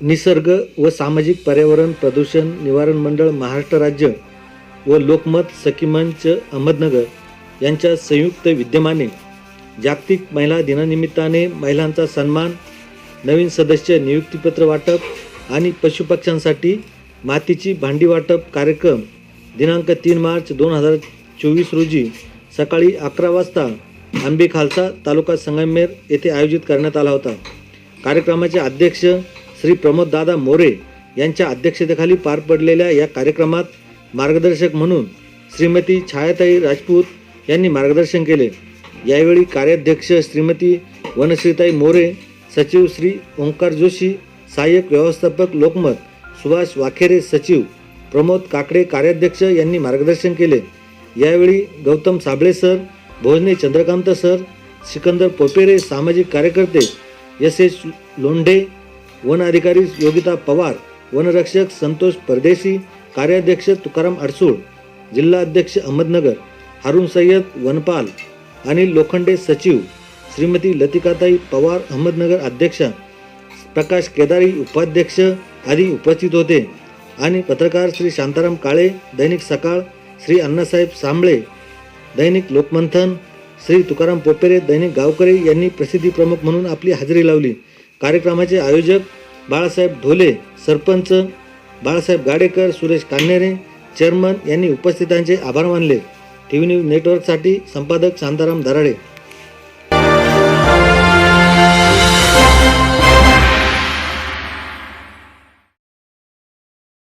निसर्ग व सामाजिक पर्यावरण प्रदूषण निवारण मंडळ महाराष्ट्र राज्य व लोकमत सखीमंच अहमदनगर यांच्या संयुक्त विद्यमाने जागतिक महिला दिनानिमित्ताने महिलांचा सन्मान नवीन सदस्य नियुक्तीपत्र वाटप आणि पशुपक्ष्यांसाठी मातीची भांडी वाटप कार्यक्रम दिनांक तीन मार्च दोन हजार चोवीस रोजी सकाळी अकरा वाजता आंबे खालसा तालुका संगमेर येथे आयोजित करण्यात आला होता. कार्यक्रमाचे अध्यक्ष श्री प्रमोददादा मोरे यांच्या अध्यक्षतेखाली पार पडलेल्या या कार्यक्रमात मार्गदर्शक म्हणून श्रीमती छायाताई राजपूत यांनी मार्गदर्शन केले. यावेळी कार्याध्यक्ष श्रीमती वनश्रीताई मोरे सचिव श्री ओंकार जोशी सहाय्यक व्यवस्थापक लोकमत सुभाष वाखेरे सचिव प्रमोद काकडे कार्याध्यक्ष यांनी मार्गदर्शन केले. यावेळी गौतम साबळे सर भोजने चंद्रकांत सर सिकंदर पोपेरे सामाजिक कार्यकर्ते एस एस लोंढे वन अधिकारी योगिता पवार वनरक्षक संतोष परदेशी कार्याध्यक्ष तुकाराम अडसूळ जिल्हा अध्यक्ष अहमदनगर हारून सय्यद वनपाल आणि लोखंडे सचिव श्रीमती लतिकाताई पवार अहमदनगर अध्यक्षा प्रकाश केदारी उपाध्यक्ष आदी उपस्थित होते आणि पत्रकार श्री शांताराम काळे दैनिक सकाळ श्री अण्णासाहेब सांबळे दैनिक लोकमंथन श्री तुकाराम पोपेरे दैनिक गावकरे यांनी प्रसिद्धी प्रमुख म्हणून आपली हजेरी लावली. कार्यक्रमाचे आयोजक बाळासाहेब ढोले सरपंच बाळासाहेब गाडेकर सुरेश कान्हेरे चेअरमन यांनी उपस्थितांचे आभार मानले. टी व्ही न्यूज नेटवर्कसाठी संपादक शांताराम दराडे.